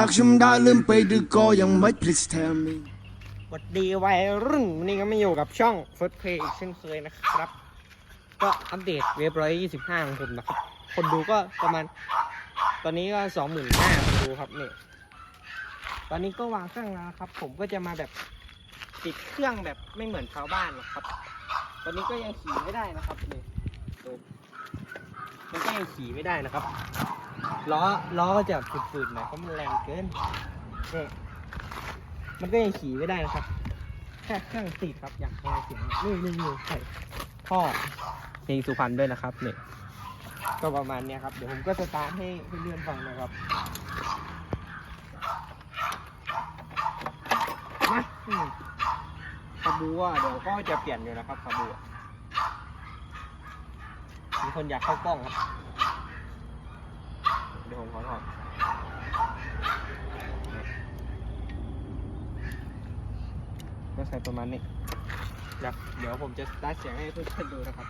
หากฉันได้ลืมไปดูก็ยังไม่ please tell me สวัสดีวัยรุ่นวันนี้ก็มาอยู่กับช่อง First Play อีกเช่นเคยนะครับ ก็อัปเดตเว็บร้อยยี่สิบห้าของผมนะครับ คนดูก็ประมาณ ตอนนี้ก็สองหมื่นห้าคนดูครับเนี่ยตอนนี้ก็วางเครื่องแล้วนะครับ ผมก็จะมาแบบติดเครื่องแบบไม่เหมือนชาวบ้านหรอกครับ ตอนนี้ก็ยังขี่ไม่ได้นะครับนี่ดูมันก็ยังขี่ไม่ได้นะครับ ล้อล้อก็จะฝืดๆหน่อยเพราะมันแรงเกินนี่มันก็ยังขี่ไม่ได้นะครับ แค่เครื่องติดครับอย่ากฟังเสียงนี่นี่นี่ใส่ท่อเพลงสุพรรณด้วยนะครับเนี่ยก็ประมาณเนี้ยครับ เดี๋ยวผมก็สตาร์ทให้เพื่อนๆฟังนะครับมาอืมคาบูอะเดี๋ยวก็จะเปลี่ยนอยู่นะครับคาบูอมีคนอยากเข้ากล้องครับ เดี๋ยวผมขอถอดก็ใส่ประมาณนี้เดี๋ยวเดี๋ยวผมจะตัดเสียงให้เพื่อนๆดูนะครับ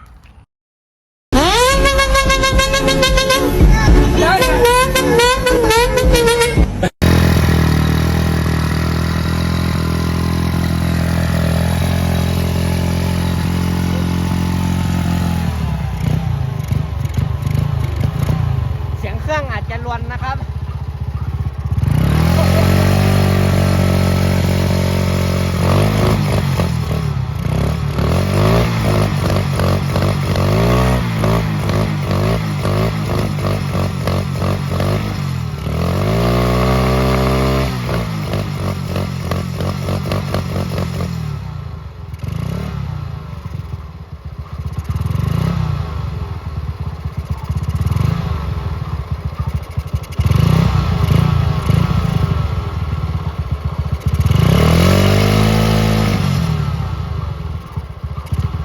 เสียงเครื่องอาจจะรวนนะครับ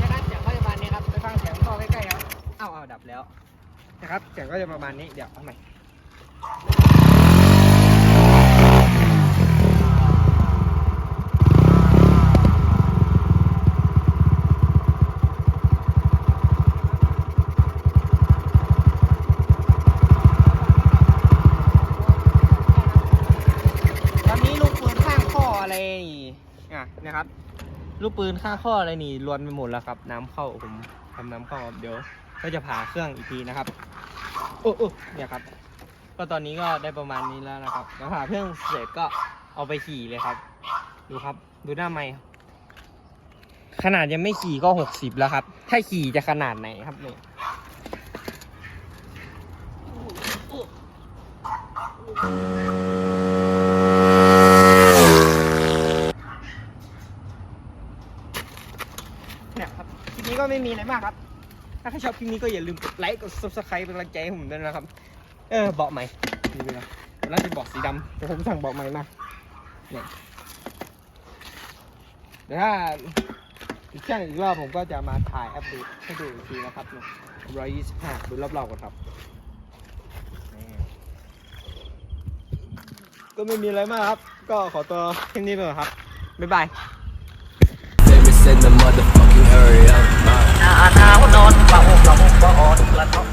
นะครับเสียงก็จะประมาณนี้ครับไปฟังเสียงท่อใกล้ๆครับเอ้าเอาดับแล้ว นะครับเสียงก็จะประมาณนี้เดี๋ยวเอาใหม่ตอนนี้ลูกปืนข้างข้ออะไรนี่อะนะครับลูกปืนข้างข้ออะไรนี่รวนไปหมดแล้วครับ น้ำเข้าผมทำน้ำเข้าเดี๋ยว ก็จะผ่าเครื่องอีกทีนะครับโอ้โอ้เนี่ยครับ ก็ตอนนี้ก็ได้ประมาณนี้แล้วนะครับแล้วผ่าเครื่องเสร็จก็เอาไปขี่เลยครับ ดูครับ ดูหน้าไม้ขนาดยังไม่ขี่ก็หกสิบแล้วครับ ถ้าขี่จะขนาดไหนครับเนี่ยเนี่ยครับคลิปนี้ก็ไม่มีอะไรมากครับ ถ้าใครชอบคลิปนี้ก็อย่าลืมกดไลค์กด subscribe เป็นกำลังใจให้ผมด้วยนะครับ เออเบาะใหม่ดูเลยนะแล้วจะเบาะสีดำแต่ผมสั่งเบาะใหม่มาเนี่ยเดี๋ยวถ้าอีกแค่อีกรอบผมก็จะมาถ่ายอัปเดตให้ดูอีกทีนะครับเนี่ยร้อยยี่สิบห้าดูรอบๆก่อนครับก็ไม่มีอะไรมากครับ ก็ขอตัวแค่นี้ไปก่อนครับ บ๊ายบาย Baby said the motherfucking hurry up. หน้าหนาวนอนว่าอกเราอกบ่อ่อนกระทบหน้า